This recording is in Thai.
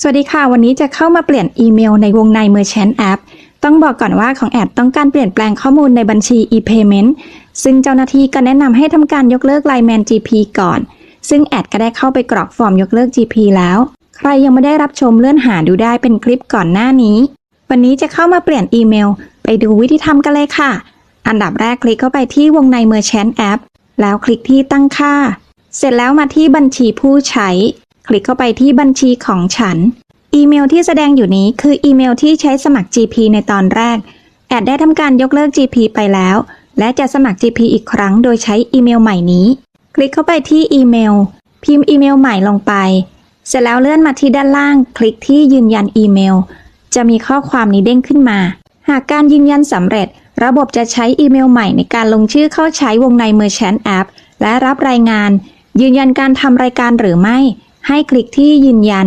สวัสดีค่ะ วันนี้จะเข้ามาเปลี่ยนอีเมลในวงใน Merchant App ต้องบอกก่อนว่าของแอดต้องการเปลี่ยนแปลงข้อมูลในบัญชี e-payment ซึ่งเจ้าหน้าที่ก็แนะนำให้ทำการยกเลิก Lineman GP ก่อน ซึ่งแอดก็ได้เข้าไปกรอกฟอร์มยกเลิก GP แล้ว ใครยังไม่ได้รับชมเลื่อนหาดูได้เป็นคลิปก่อนหน้านี้ วันนี้จะเข้ามาเปลี่ยนอีเมล ไปดูวิธีทำกันเลยค่ะ อันดับแรกคลิกเข้าไปที่วงใน Merchant App แล้วคลิกที่ตั้งค่า เสร็จแล้วมาที่บัญชีผู้ใช้ คลิกเข้าไปที่บัญชีของฉัน อีเมลที่แสดงอยู่นี้คืออีเมลที่ใช้สมัคร GP ในตอนแรก แอดได้ทำการยกเลิก GP ไปแล้ว และจะสมัคร GP อีกครั้งโดยใช้อีเมลใหม่นี้ คลิกเข้าไปที่อีเมล พิมพ์อีเมลใหม่ลงไป เสร็จแล้วเลื่อนมาที่ด้านล่าง คลิกที่ยืนยันอีเมล จะมีข้อความนี้เด้งขึ้นมา หากการยืนยันสำเร็จ ระบบจะใช้อีเมลใหม่ในการลงชื่อเข้าใช้วงใน Merchant App และรับรายงาน ยืนยันการทำรายการหรือไม่ ให้คลิกที่ยืนยัน